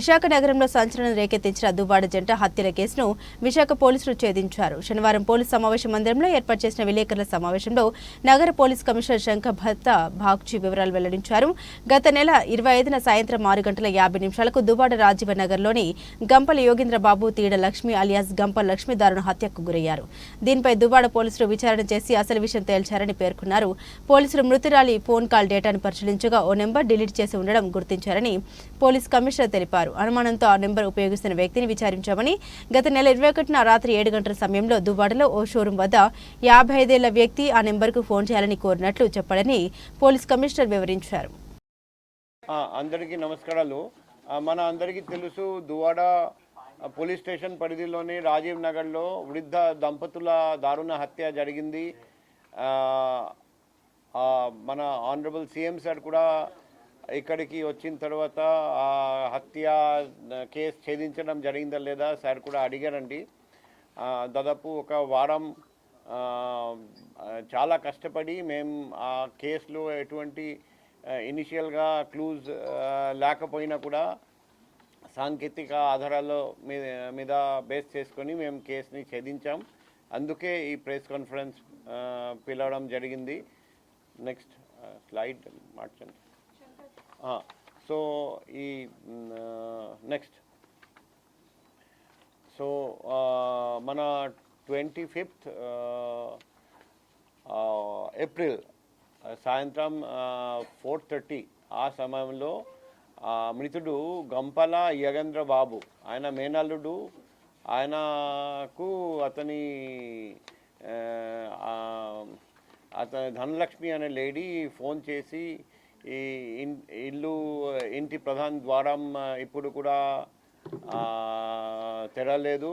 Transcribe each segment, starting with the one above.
విశాఖ నగరంలో సంచలనం రేకెత్తించిన దువ్వాడ జంట హత్యల కేసును విశాఖ పోలీసులు ఛేదించారు. శనివారం పోలీస్ సమావేశ మందిరంలో ఏర్పాటు చేసిన విలేకరుల సమావేశంలో నగర పోలీస్ కమిషనర్ శంఖ భర్త బాగ్చి వివరాలు వెల్లడించారు. గత నెల ఇరవై ఐదున సాయంత్రం ఆరు గంటల యాభై నిమిషాలకు దువ్వాడ రాజీవ నగర్లోని గంపల యోగేంద్రబాబు తీడ లక్ష్మి అలియాస్ గంపల లక్ష్మి దారుణ హత్యకు గురయ్యారు. దీనిపై దువ్వాడ పోలీసులు విచారణ చేసి అసలు విషయం తేల్చారని పేర్కొన్నారు. పోలీసులు మృతురాలి ఫోన్ కాల్ డేటాను పరిశీలించగా ఓ నెంబర్ డిలీట్ చేసి ఉండడం గుర్తించారని పోలీస్ కమిషనర్ తెలిపారు. అనుమానంతో ఆ నెంబర్ ఉపయోగిస్తున్న వ్యక్తిని విచారించామని గత నెల ఇరవై ఒకటిన రాత్రి ఏడు గంటల సమయంలో దువ్వాడలో ఓ షోరూం వద్ద యాభై ఐదేళ్ళ వ్యక్తి ఆ నెంబర్కు ఫోన్ చేయాలని కోరినట్లు చెప్పాడని పోలీస్ కమిషనర్ వివరించారు. అందరికీ నమస్కారాలు. మన అందరికీ తెలుసు దువాడ పోలీస్ స్టేషన్ పరిధిలోని రాజీవ్ నగర్లో వృద్ధ దంపతుల దారుణ హత్య జరిగింది. మన ఆనరబుల్ సీఎం సార్ కూడా ఇక్కడికి వచ్చిన తర్వాత ఆ హత్య కేసు ఛేదించడం జరిగిందా లేదా సార్ కూడా అడిగారండి. దాదాపు ఒక వారం చాలా కష్టపడి మేము ఆ కేసులో ఎటువంటి ఇనిషియల్గా క్లూజ్ లేకపోయినా కూడా సాంకేతిక ఆధారాల మీద మీద బేస్ చేసుకొని మేము కేసుని ఛేదించాం. అందుకే ఈ ప్రెస్ కాన్ఫరెన్స్ పిలవడం జరిగింది. నెక్స్ట్ స్లైడ్ మార్చండి. Ah, సో ఈ నెక్స్ట్ సో మన ట్వంటీ ఫిఫ్త్ ఏప్రిల్ సాయంత్రం ఫోర్ థర్టీ ఆ సమయంలో మృతుడు గంపల యగేంద్ర బాబు ఆయన మేనల్లుడు ఆయనకు అతని అతని ధనలక్ష్మి అనే లేడీ ఫోన్ చేసి ఈ ఇన్- ఇల్లు ఇంటి ప్రధాన ద్వారం ఇప్పుడు కూడా తెరలేదు.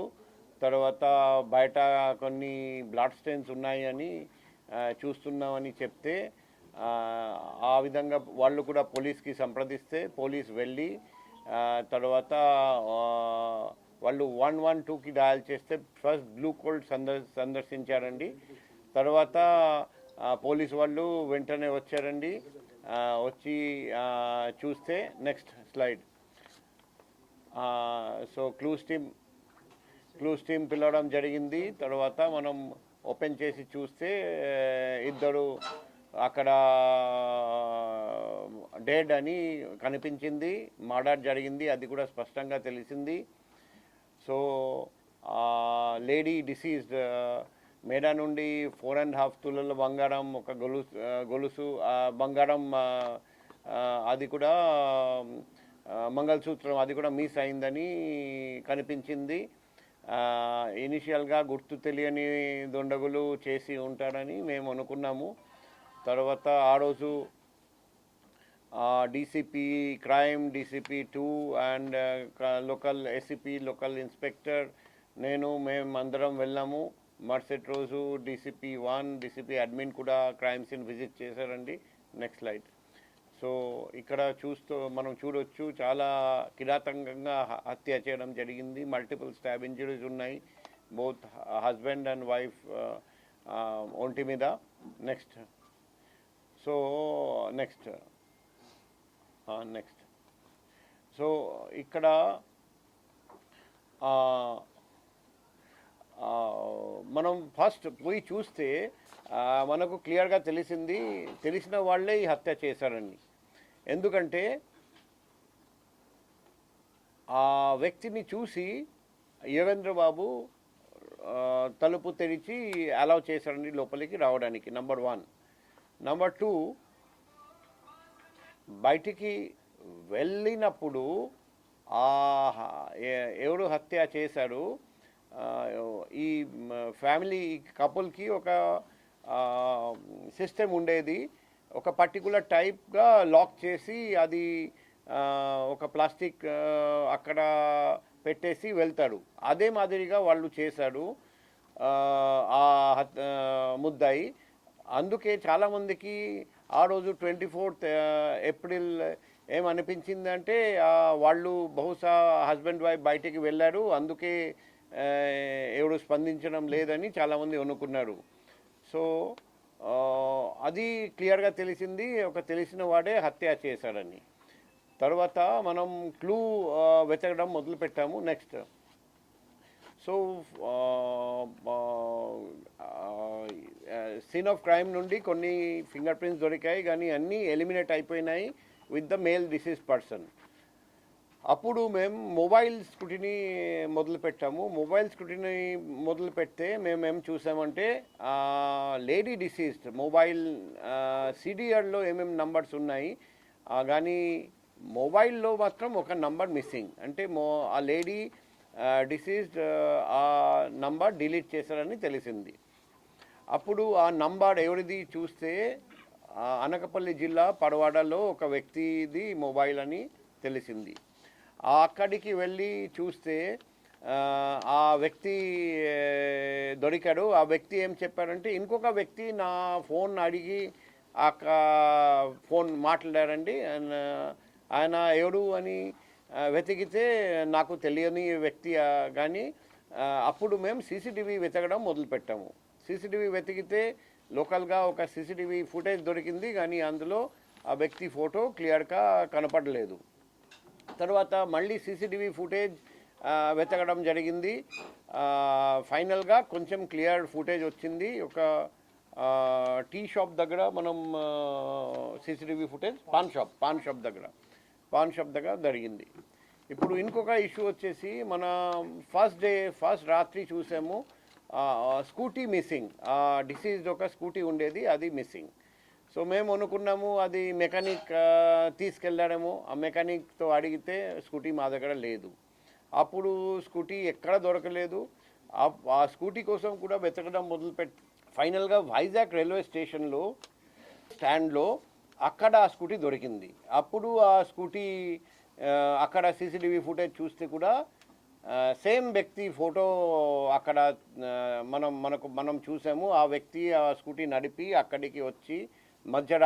తర్వాత బయట కొన్ని బ్లడ్ స్టెయిన్స్ ఉన్నాయని చూస్తున్నామని చెప్తే ఆ, విధంగా వాళ్ళు కూడా పోలీస్కి సంప్రదిస్తే పోలీస్ వెళ్ళి తర్వాత వాళ్ళు వన్ వన్ టూకి డయల్ చేస్తే ఫస్ట్ బ్లూ కోల్డ్ సందర్ సందర్శించారండి. తర్వాత పోలీసు పోలీస్ వాళ్ళు వెంటనే వచ్చారండి. వచ్చి చూస్తే next slide so clues team clues team పిలవడం జరిగింది. తర్వాత మనం ఓపెన్ చేసి చూస్తే ఇద్దరు అక్కడ డెడ్ అని కనిపించింది. మర్డర్ జరిగింది అది కూడా స్పష్టంగా తెలిసింది. సో లేడీ డిసీజ్డ్ మేడ నుండి ఫోర్ అండ్ హాఫ్ తులల బంగారం ఒక గొలుసు గొలుసు బంగారం అది కూడా మంగళసూత్రం అది కూడా మిస్ అయిందని కనిపించింది. ఇనిషియల్గా గుర్తు తెలియని దొండగులు చేసి ఉంటారని మేము అనుకున్నాము. తర్వాత ఆ రోజు DCP crime DCP two and local SCP local inspector నేను మేము అందరం వెళ్ళాము. మరుసటి రోజు డీసీపీ వన్ డీసీపీ అడ్మిన్ కూడా క్రైమ్ సీన్ విజిట్ చేశారండి. నెక్స్ట్ స్లైడ్ సో ఇక్కడ చూస్తూ మనం చూడొచ్చు చాలా కిరాతకంగా హత్య చేయడం జరిగింది. మల్టిపుల్ స్టాబ్ ఇంజరీస్ ఉన్నాయి. బోత్ హస్బెండ్ అండ్ వైఫ్ ఒంటి మీద. Next so next next so ఇక్కడ మనం ఫస్ట్ పోయి చూస్తే మనకు క్లియర్గా తెలిసింది తెలిసిన వాళ్ళే ఈ హత్య చేశారని. ఎందుకంటే ఆ వ్యక్తిని చూసి యోగేంద్ర బాబు తలుపు తెరిచి అలౌ చేశారండి లోపలికి రావడానికి నంబర్ వన్. నంబర్ టూ బయటికి వెళ్ళినప్పుడు ఆ ఎవరు హత్య చేశారు? ఈ ఫ్యామిలీ కపుల్కి ఒక సిస్టమ్ ఉండేది. ఒక పర్టికులర్ టైప్గా లాక్ చేసి అది ఒక ప్లాస్టిక్ అక్కడ పెట్టేసి వెళ్తారు అదే మాదిరిగా వాళ్ళు చేశారు ఆ, ముద్దాయి. అందుకే చాలామందికి ఆ రోజు ట్వంటీ ఫోర్త్ ఏప్రిల్ ఏమనిపించిందంటే వాళ్ళు బహుశా హస్బెండ్ వైఫ్ బయటికి వెళ్ళారు. అందుకే ఎవడు స్పందించడం లేదని చాలామంది అనుకున్నారు సో అది క్లియర్గా తెలిసింది ఒక తెలిసిన వాడే హత్య చేశాడని. తర్వాత మనం క్లూ వెతకడం మొదలుపెట్టాము next. So scene of crime నుండి కొన్ని ఫింగర్ ప్రింట్స్ దొరికాయి కానీ అన్నీ ఎలిమినేట్ అయిపోయినాయి with the male deceased person. అప్పుడు మేము మొబైల్ స్కూటీని మొదలు పెట్టాము మొబైల్ స్కూటీని మొదలు పెడితే మేము ఏం చూసామంటే లేడీ డిసీజ్డ్ మొబైల్ సిడిఆర్లో ఏమేమి నంబర్స్ ఉన్నాయి కానీ మొబైల్లో మాత్రం ఒక నంబర్ మిస్సింగ్. అంటే మో ఆ లేడీ డిసీజ్డ్ ఆ నంబర్ డిలీట్ చేశారని తెలిసింది. అప్పుడు ఆ నంబర్ ఎవరిది చూస్తే అనకపల్లి జిల్లా పడవాడలో ఒక వ్యక్తిది మొబైల్ అని తెలిసింది. అక్కడికి వెళ్ళి చూస్తే ఆ, వ్యక్తి దొరికాడు. ఆ వ్యక్తి ఏం చెప్పారంటే ఇంకొక వ్యక్తి నా ఫోన్ అడిగి ఆ ఫోన్ మాట్లాడారండి. ఆయన ఆయన అని వెతికితే నాకు తెలియని వ్యక్తి కానీ అప్పుడు మేము సీసీటీవీ వెతకడం మొదలుపెట్టాము. సీసీటీవీ వెతికితే లోకల్గా ఒక సీసీటీవీ ఫుటేజ్ దొరికింది కానీ అందులో ఆ వ్యక్తి ఫోటో క్లియర్గా కనపడలేదు. తర్వాత మళ్ళీ సీసీటీవీ ఫుటేజ్ వెతకడం జరిగింది. ఫైనల్గా కొంచెం క్లియర్ ఫుటేజ్ వచ్చింది. ఒక టీ షాప్ దగ్గర మనం CCTV footage paan shop paan shop దగ్గర పాన్ షాప్ దగ్గర జరిగింది. ఇప్పుడు ఇంకొక ఇష్యూ వచ్చేసి మన ఫస్ట్ డే ఫస్ట్ రాత్రి చూసాము. స్కూటీ మిస్సింగ్ డిసీజ్ ఒక స్కూటీ ఉండేది అది మిస్సింగ్. సో మేము అనుకున్నాము అది మెకానిక్ ఆ, తీసుకెళ్ళాడేమో. ఆ మెకానిక్తో అడిగితే స్కూటీ మా దగ్గర లేదు. అప్పుడు స్కూటీ ఎక్కడ దొరకలేదు. ఆ- స్కూటీ కోసం కూడా వెతకడం మొదలుపెట్టి ఫైనల్గా వైజాగ్ రైల్వే స్టేషన్లో స్టాండ్లో అక్కడ ఆ స్కూటీ దొరికింది. అప్పుడు ఆ స్కూటీ అక్కడ సీసీటీవీ ఫుటేజ్ చూస్తే కూడా సేమ్ వ్యక్తి ఫోటో అక్కడ మనం మనకు మనం చూసాము. ఆ వ్యక్తి ఆ స్కూటీ నడిపి అక్కడికి వచ్చి Manjera